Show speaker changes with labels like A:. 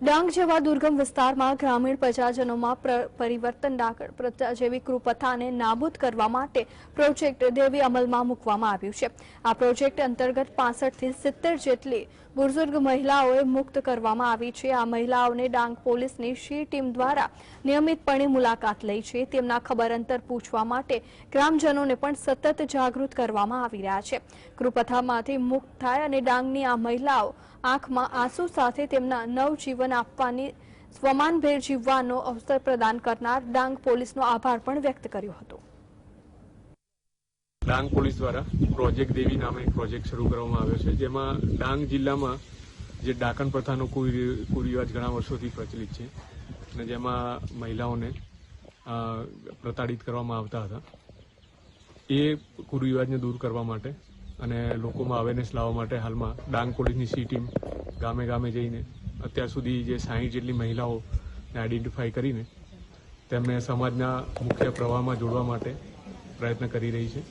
A: ડાંગ જેવા દુર્ગમ વિસ્તારમાં ગ્રામીણ પ્રજાજનોમાં પરિવર્તન ડાકર પ્રજા જેવી કૃપથાને નાબૂદ કરવા માટે પ્રોજેક્ટ દેવી અમલમાં મૂકવામાં આવ્યું છે. આ પ્રોજેક્ટ અંતર્ગત પાસઠથી સિત્તેર જેટલી બુઝુર્ગ મહિલાઓએ મુક્ત કરવામાં આવી છે. આ મહિલાઓને ડાંગ પોલીસની શી ટીમ દ્વારા નિયમિતપણે મુલાકાત લઈ છે. તેમના ખબર અંતર પૂછવા માટે ગ્રામજનોને પણ સતત જાગૃત કરવામાં આવી રહ્યા છે. કૃપથામાંથી મુક્ત થાય અને ડાંગની આ મહિલાઓ આંખમાં આંસુ સાથે તેમના નવજીવન આપવાની સ્વમાનભેર જીવવાનો અવસર પ્રદાન કરનાર ડાંગ પોલીસનો આભાર પણ વ્યક્ત કર્યો હતો.
B: ડાંગ પોલીસ દ્વારા પ્રોજેક્ટ દેવી નામે એક પ્રોજેક્ટ શરૂ કરવામાં આવ્યો છે, જેમાં ડાંગ જિલ્લામાં જે ડાકણ પ્રથાનો કુરિ- કુરિવાજ ઘણા વર્ષોથી પ્રચલિત છે અને જેમાં મહિલાઓને પ્રતાડિત કરવામાં આવતા હતા. એ કુરિવાજને દૂર કરવા માટે અને લોકોમાં અવેરનેસ લાવવા માટે હાલમાં ડાંગ કોલેજની સી ટીમ ગામે ગામે જઈને અત્યાર સુધી જે સાહીઠ જેટલી મહિલાઓને આઈડેન્ટિફાઈ કરીને તેમને સમાજના મુખ્ય પ્રવાહમાં જોડવા માટે પ્રયત્ન કરી રહી છે.